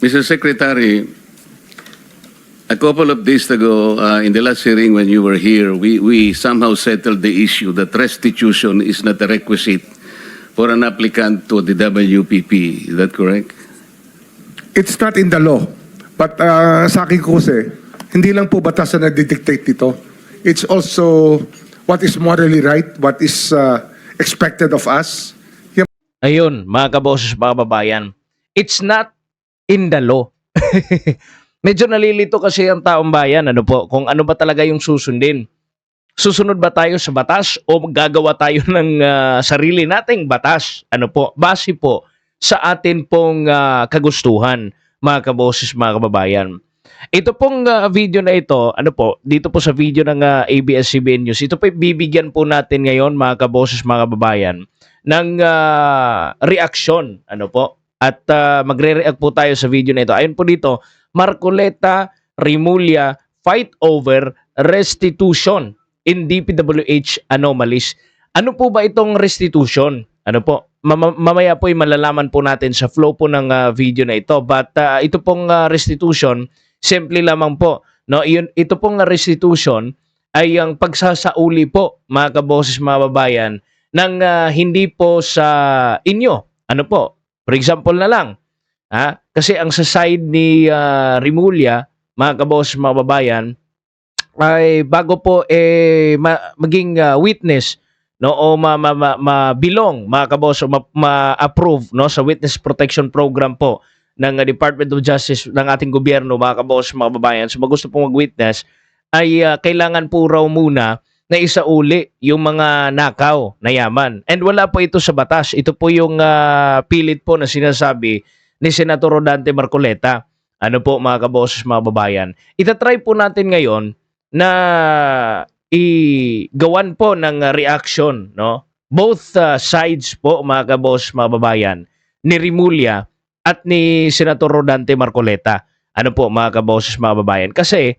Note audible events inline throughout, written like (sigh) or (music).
Mr. Secretary, a couple of days ago, uh, in the last hearing when you were here, we, we somehow settled the issue that restitution is not a requisite for an applicant to the WPP. Is that correct? It's not in the law. But uh, sa akin ko kasi, hindi lang po batas na nagdidictate dito. It's also what is morally right, what is uh, expected of us. Yan Ayun, mga kaboses, mga babayan. It's not in the law. (laughs) Medyo nalilito kasi ang taong bayan, ano po, kung ano ba talaga yung susundin. Susunod ba tayo sa batas o gagawa tayo (laughs) ng ah, sarili nating batas? Ano po, base po sa atin pong ah, kagustuhan, mga kaboses, mga kababayan. Ito pong ah, video na ito, ano po, dito po sa video ng ah, ABS-CBN News, ito po bibigyan po natin ngayon, mga kaboses, mga kababayan, ng ah, reaksyon, ano po. At ah, magre-react po tayo sa video na ito. Ayun po dito, Marcoleta Rimulya fight over restitution in DPWH anomalies. Ano po ba itong restitution? Ano po? Mama- mamaya po ay malalaman po natin sa flow po ng ah, video na ito. But ah, ito pong ah, restitution, simple lamang po. No, Iyon, ito pong restitution ay ang pagsasauli po, mga kaboses, mga babayan, ng ah, hindi po sa inyo. Ano po? For example na lang, ha? kasi ang sa side ni ah, Rimulya, mga kaboses, mga babayan, ay bago po eh ma- maging ah, witness no? O ma, ma, ma, mabilong mga kabos o ma, ma-approve no? Sa witness protection program po ng ah, Department of Justice ng ating gobyerno mga kabos mga babayan so gusto pong mag-witness ay ah, kailangan po raw muna na isauli yung mga nakaw na yaman. And wala po ito sa batas. Ito po yung ah, pilit po na sinasabi ni Senator Rodante Marcoleta. Ano po mga kaboses, mga babayan. Itatry po natin ngayon na igawan po ng uh, reaction, no? Both uh, sides po, mga kabos, mga babayan, ni Rimulya at ni Senator Rodante Marcoleta. Ano po, mga kabos, mga babayan? Kasi,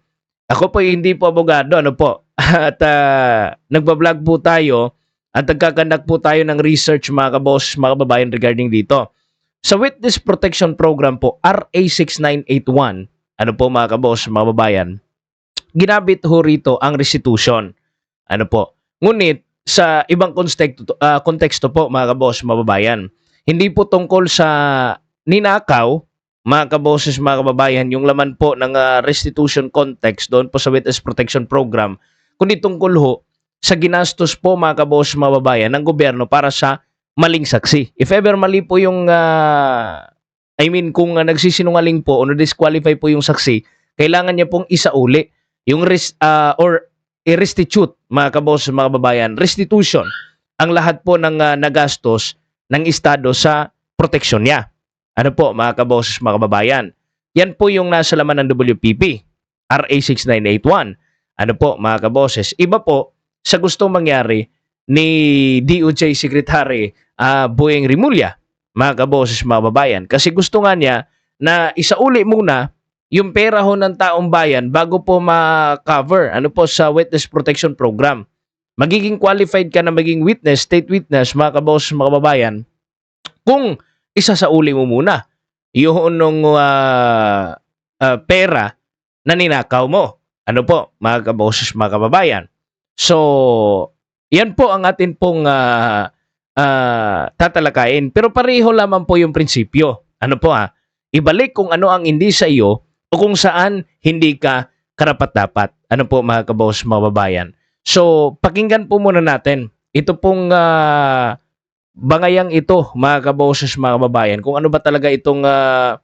ako po hindi po abogado, ano po? At uh, nagbablog po tayo at nagkakandak po tayo ng research, mga kabos, mga babayan, regarding dito. Sa Witness Protection Program po, RA 6981, ano po mga kabos, mga babayan, ginabit ho rito ang restitution. Ano po? Ngunit sa ibang konteksto, ah, konteksto po mga kabos, mababayan, hindi po tungkol sa ninakaw, mga kaboses, mga kababayan, yung laman po ng ah, restitution context doon po sa Witness Protection Program, kundi tungkol ho sa ginastos po mga kaboses, mga kababayan, ng gobyerno para sa maling saksi. If ever mali po yung, ah, I mean, kung ah, nagsisinungaling po o na-disqualify po yung saksi, kailangan niya pong isauli yung res, ah, or i-restitute mga kabos mga babayan. Restitution ang lahat po ng ah, nagastos ng estado sa proteksyon niya. Ano po mga kabos mga kababayan? Yan po yung nasa laman ng WPP RA 6981 ano po mga kaboses iba po sa gustong mangyari ni DOJ Secretary ah, Boyeng Rimulya mga kaboses mga babayan kasi gusto nga niya na isauli muna yung pera ho ng taong bayan bago po ma-cover ano po sa witness protection program. Magiging qualified ka na maging witness, state witness, mga kabos, mga kababayan, kung isa sa uli mo muna yung nung ah, ah, pera na ninakaw mo. Ano po, mga kaboses, mga kababayan. So, yan po ang atin pong ah, ah, tatalakayin. Pero pareho lamang po yung prinsipyo. Ano po ah, ibalik kung ano ang hindi sa iyo o kung saan hindi ka karapat-dapat. Ano po mga kabos, mga babayan. So, pakinggan po muna natin. Ito pong ah, bangayang ito, mga kaboses, mga babayan. Kung ano ba talaga itong ah,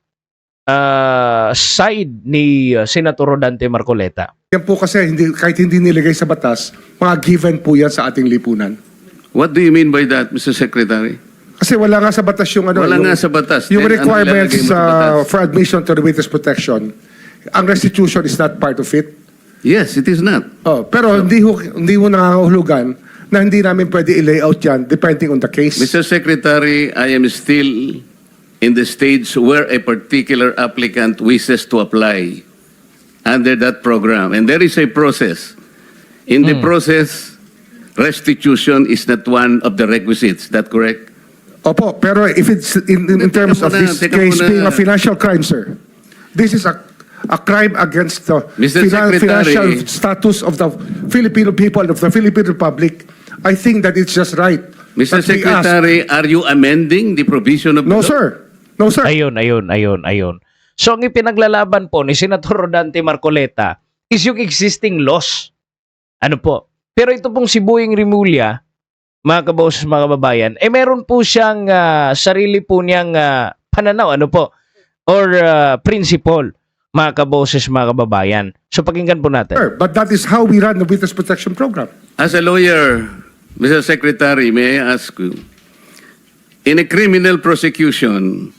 ah, side ni ah, Senator Rodante Marcoleta. yan po kasi hindi, kahit hindi nilagay sa batas, mga given po yan sa ating lipunan. What do you mean by that, Mr. Secretary? Kasi wala nga sa batas yung ano. Wala yung, nga sa batas. Yung Then, ano requirements mo uh, batas? for admission to the witness protection. Ang restitution is not part of it. Yes, it is not. Oh, pero hindi ho, hindi ho nangangahulugan na hindi namin pwede i-layout yan depending on the case. Mr. Secretary, I am still in the stage where a particular applicant wishes to apply under that program. And there is a process. In the process, restitution is not one of the requisites. That correct? Opo, pero if it's in, in, in terms of this case being a financial crime, sir. this is a a crime against the. Secretary. financial status of the Filipino people of the Philippine Republic. I think that it's just right. Mr. ask- Secretary, are you amending the provision of the No, law? sir. No, sir. Ayun, ayun, ayun, ayun. So ang ipinaglalaban po ni Senator Rodante Marcoleta is yung existing laws. Ano po? Pero ito pong si Boying Rimulya, mga kaboses, mga kababayan, eh meron po siyang ah, sarili po niyang ah, pananaw, ano po? Or ah, principle, mga kaboses, mga kababayan. So pakinggan po natin. Sir, But that is how we run the Witness Protection Program. As a lawyer, Mr. Secretary, may I ask you, in a criminal prosecution,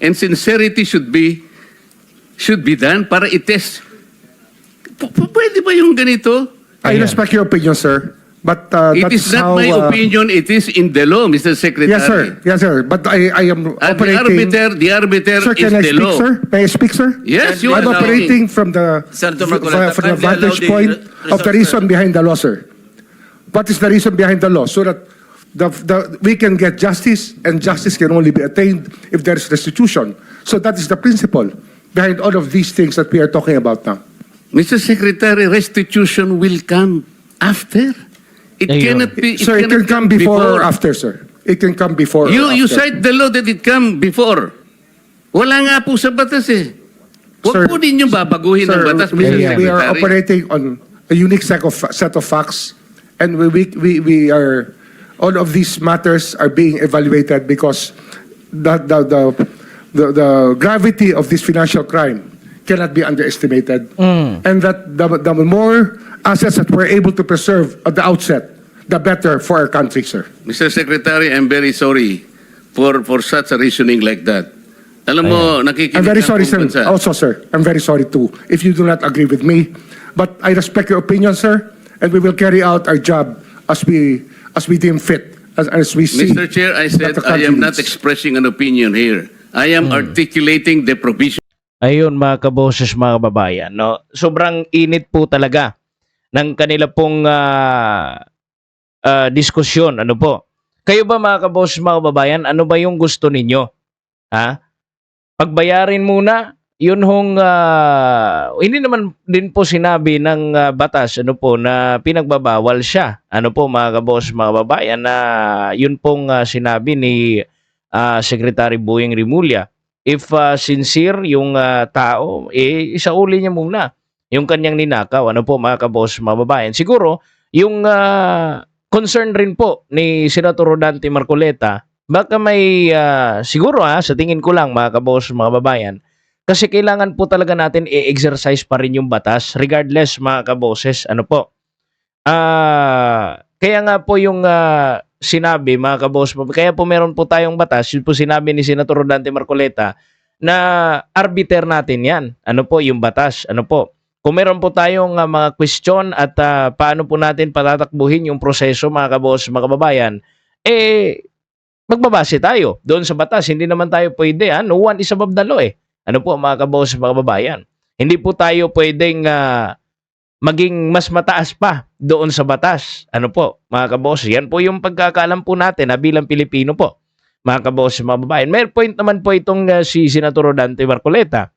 and sincerity should be should be done para itest. P- p- pwede ba yung ganito? I Ayan. respect your opinion, sir. But uh, It is not how, my uh, opinion, it is in the law, Mr. Secretary. Yes, sir. Yes, sir. But I, I am At the operating... arbiter, the arbiter Sir, is can I the speak, law. sir? May I speak, sir? Yes, you I'm are operating from the Senator from, Marcoleta, from the kindly allow vantage the point re- of the resource reason behind the law, sir. What is the reason behind the law? So that the, the, we can get justice, and justice can only be attained if there is restitution. So that is the principle behind all of these things that we are talking about now. Mr. Secretary, restitution will come after. It Ayun. cannot be. Sir, it cannot can come before, or after, sir. It can come before You, or you after. cite the law that it come before. Wala nga po sa batas eh. Sir, Huwag po ninyong babaguhin ang Sir, batas, we, Mr. Ayan. we are Secretary. operating on a unique set of, set of facts, and we, we, we, we are, all of these matters are being evaluated because the, the, the, the, the gravity of this financial crime cannot be underestimated. And that the, the more assets that we're able to preserve at the outset, the better for our country, sir. Mr. Secretary, I'm very sorry for for such a reasoning like that. Alam mo, nakikinig I'm very sorry, sir. bansa. Also, sir, I'm very sorry too, if you do not agree with me. But I respect your opinion, sir, and we will carry out our job as we, as we deem fit, as, as we see. Mr. Chair, I said I am not expressing an opinion here. I am Hmm. articulating the provision. Ayun mga kaboses mga kababayan, no? Sobrang init po talaga ng kanila pong ah, ah, diskusyon. Ano po? Kayo ba mga kaboses mga kababayan, ano ba yung gusto ninyo? Ha? Pagbayarin muna, yun hong ah, hindi naman din po sinabi ng ah, batas ano po na pinagbabawal siya. Ano po mga kaboses mga kababayan na yun pong ah, sinabi ni ah, Secretary Boying Rimulya if uh, sincere yung uh, tao, eh, isauli niya muna yung kanyang ninakaw. Ano po mga kabos, mga babayan. Siguro, yung uh, concern rin po ni Senator Rodante Marcoleta, baka may, uh, siguro ha, sa tingin ko lang mga kabos, mga babayan, kasi kailangan po talaga natin i-exercise pa rin yung batas regardless mga kaboses. Ano po? Ah, kaya nga po yung ah, sinabi mga kabos, kaya po meron po tayong batas, yun po sinabi ni Senator Rodante Marcoleta na arbiter natin 'yan. Ano po yung batas? Ano po? Kung meron po tayong ah, mga question at ah, paano po natin patatakbuhin yung proseso mga kabos, mga kababayan, eh magbabase tayo doon sa batas. Hindi naman tayo pwede, ha? no one is above the law eh. Ano po mga kabos, mga kababayan? Hindi po tayo pwedeng ah, maging mas mataas pa doon sa batas. Ano po, mga kabos, yan po yung pagkakaalam po natin na bilang Pilipino po. Mga kabos, mga babayan. May point naman po itong ah, si Senator Dante Marcoleta.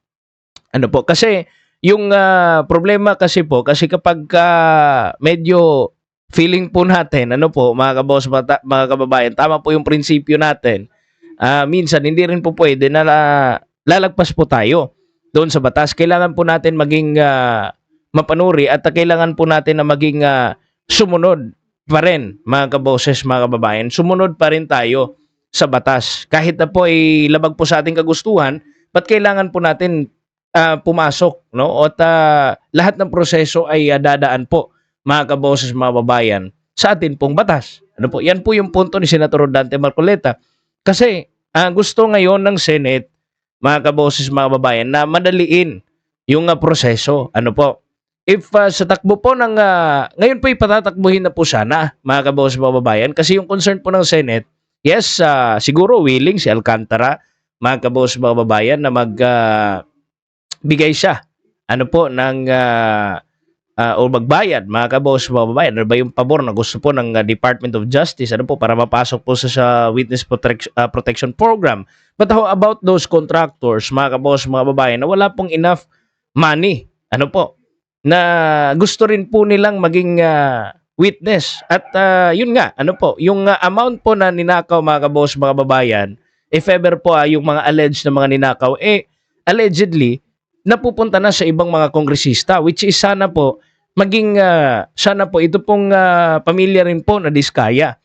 Ano po, kasi yung ah, problema kasi po, kasi kapag ah, medyo feeling po natin, ano po, mga kabos, mata- mga kababayan, tama po yung prinsipyo natin. Ah, minsan, hindi rin po pwede na la- lalagpas po tayo doon sa batas. Kailangan po natin maging ah, mapanuri at kailangan po natin na maging ah, sumunod pa rin, mga kaboses, mga kababayan, sumunod pa rin tayo sa batas. Kahit na po ay labag po sa ating kagustuhan, ba't kailangan po natin ah, pumasok, no? At ah, lahat ng proseso ay ah, dadaan po, mga kaboses, mga babayan, sa atin pong batas. Ano po? Yan po yung punto ni Senator Dante Marcoleta. Kasi ah, gusto ngayon ng Senate, mga kaboses, mga babayan, na madaliin yung ah, proseso. Ano po? If ah, sa takbo po ng, ah, ngayon po ipatatakbuhin na po sana, mga kaboses, mga babayan, kasi yung concern po ng Senate, yes, ah, siguro willing si Alcantara, mga kaboses, mga babayan, na mag bigay siya ano po ng ah, ah, o magbayad mga kabos mga babayan. Ano ba yung pabor na gusto po ng ah, Department of Justice ano po para mapasok po sa, sa witness protection, ah, protection program? But how about those contractors mga kabos mga babayan na wala pong enough money ano po na gusto rin po nilang maging ah, witness? At ah, yun nga ano po yung ah, amount po na ninakaw mga kabos mga babayan if ever po ah, yung mga alleged na mga ninakaw eh allegedly napupunta na sa ibang mga kongresista which is sana po maging ah, sana po ito pong ah, pamilya rin po na diskaya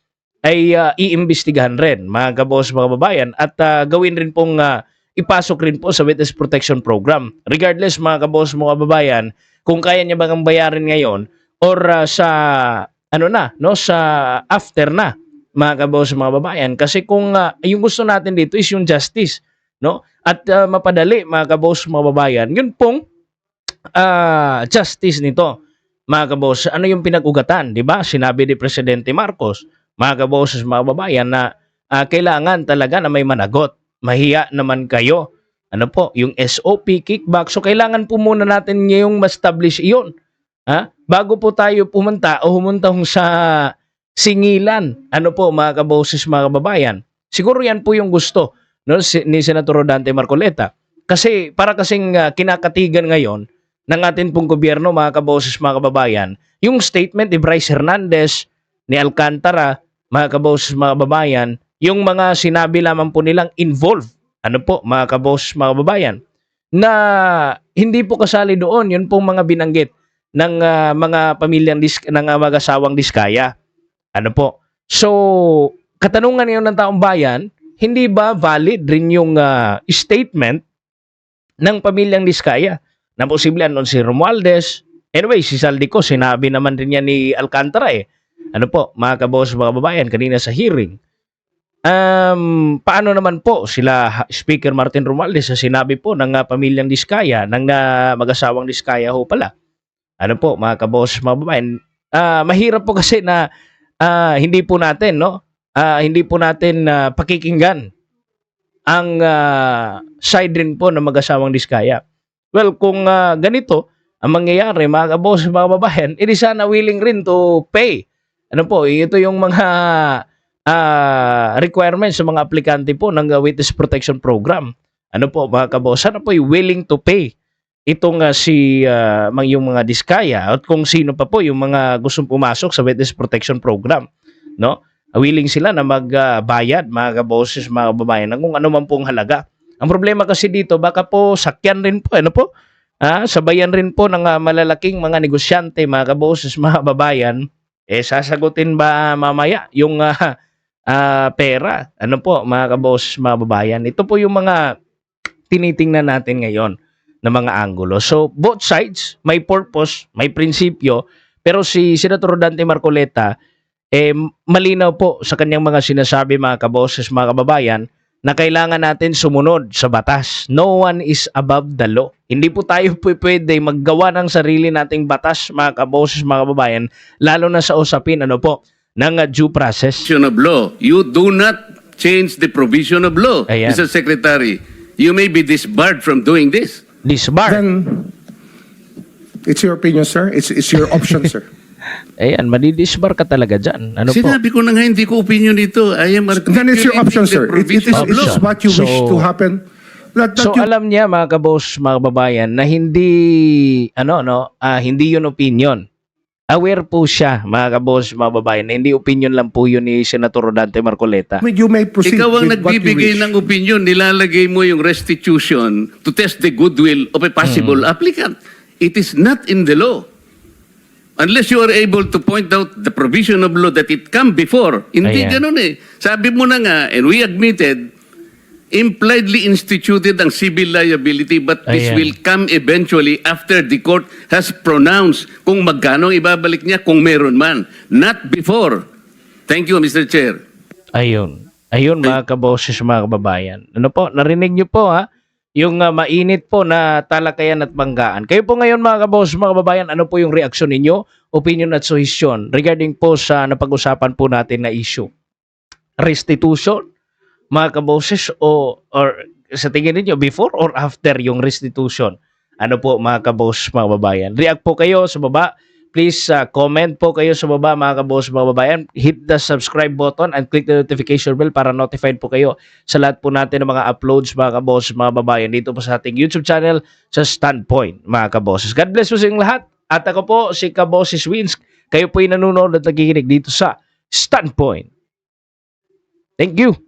ay ah, iimbestigahan rin mga kabos mga babayan at ah, gawin rin pong ah, ipasok rin po sa witness protection program. Regardless mga kabos mga babayan kung kaya niya bang bayarin ngayon or ah, sa ano na no sa after na mga kabos mga babayan kasi kung ah, yung gusto natin dito is yung justice no? At ah, mapadali mga kabos mga babayan yun pong ah, justice nito mga kabos ano yung pinag-ugatan di ba? Sinabi ni presidente Marcos mga kabos mga babayan na ah, kailangan talaga na may managot. Mahiya naman kayo. Ano po yung SOP kickback. So kailangan po muna natin ngayong ma-establish iyon ha? Bago po tayo pumunta o humunta sa singilan. Ano po mga kaboses mga kababayan? Siguro yan po yung gusto no, si, ni Senator Rodante Marcoleta. Kasi para kasing ah, kinakatigan ngayon ng atin pong gobyerno, mga kaboses, mga kababayan, yung statement ni Bryce Hernandez, ni Alcantara, mga kaboses, mga kababayan, yung mga sinabi lamang po nilang involved, ano po, mga kaboses, mga kababayan, na hindi po kasali doon, yun pong mga binanggit ng ah, mga pamilyang disk, ng ah, mag-asawang diskaya. Ano po? So, katanungan ngayon ng taong bayan, hindi ba valid rin yung ah, statement ng pamilyang Diskaya na posible anon si Romualdez. Anyway, si Saldico, sinabi naman rin yan ni Alcantara eh. Ano po, mga kabos, mga babayan, kanina sa hearing. Um, paano naman po sila Speaker Martin Romualdez sa sinabi po ng ah, pamilyang Diskaya, ng ah, mag-asawang Diskaya ho pala. Ano po, mga kabos, mga babayan. Ah, mahirap po kasi na ah, hindi po natin, no? ah, hindi po natin ah, pakikinggan ang ah, side rin po ng mag-asawang diskaya. Well, kung ah, ganito ang mangyayari, mga kabos, mga babayan, edi sana willing rin to pay. Ano po, ito yung mga (laughs) ah, requirements sa mga aplikante po ng ah, Witness Protection Program. Ano po, mga kabos, sana po willing to pay itong ah, si mga- yung mga diskaya at kung sino pa po yung mga gustong pumasok sa Witness Protection Program. No? willing sila na magbayad, mga kaboses, mga kababayan, ng kung ano man pong halaga. Ang problema kasi dito, baka po sakyan rin po, ano po? Ah, sabayan rin po ng ah, malalaking mga negosyante, mga kaboses, (laughs) mga kababayan, eh sasagutin ba mamaya yung ah, ah, pera? Ano po, mga kaboses, mga kababayan? Ito po yung mga tinitingnan natin ngayon na mga anggulo. So, both sides, may purpose, may prinsipyo, pero si Senator Dante Marcoleta, eh, malinaw po sa kanyang mga sinasabi mga kaboses, mga kababayan, na kailangan natin sumunod sa batas. No one is above the law. Hindi po tayo po (laughs) pwede maggawa ng sarili nating batas, mga kaboses, mga kababayan, lalo na sa usapin, ano po, ng uh, due process. provision of law. You do not change the provision of law, Ayan. Mr. Secretary. You may be disbarred from doing this. Disbar. Then, it's your opinion, sir. It's, it's your option, (laughs) sir. Ayan, madidisbar ka talaga dyan. Ano po? Sinabi ko na nga, hindi ko opinion dito. I am Then it's your option, sir. It, it, is, it law. is what you wish So- to happen. That, that So you, alam niya mga kabos, mga babayan na hindi ano no, ah, hindi 'yun opinion. Aware po siya mga kabos, mga babayan, na hindi opinion lang po 'yun ni Senator Rodante Marcoleta. you may proceed Ikaw ang nagbibigay wish. ng opinion, nilalagay mo yung restitution to test the goodwill of a possible Hmm. applicant. It is not in the law. Unless you are able to point out the provision of law that it come before. Hindi Ayan. ganun eh. Sabi mo na nga, and we admitted, impliedly instituted ang civil liability but this Ayan. will come eventually after the court has pronounced kung magkano ang ibabalik niya kung meron man. Not before. Thank you, Mr. Chair. Ayun. Ayun mga kaboses, mga kababayan. Ano po, narinig niyo po ha? Yung ah, mainit po na talakayan at banggaan. Kayo po ngayon mga kaboses, mga kababayan, ano po yung reaksyon ninyo, opinion at suhestyon regarding po sa napag-usapan po natin na issue? Restitution, mga kaboses, o or sa tingin ninyo, before or after yung restitution? Ano po mga kaboses, mga kababayan? React po kayo sa baba. Please ah, comment po kayo sa baba mga kaboses, mga kababayan. Hit the subscribe button and click the notification bell para notified po kayo sa lahat po natin ng mga uploads mga kaboses, mga kababayan dito po sa ating YouTube channel sa Standpoint mga kaboses. God bless po sa inyong lahat. At ako po si Kaboses Wins. Kayo po yung nanonood at nakikinig dito sa Standpoint. Thank you.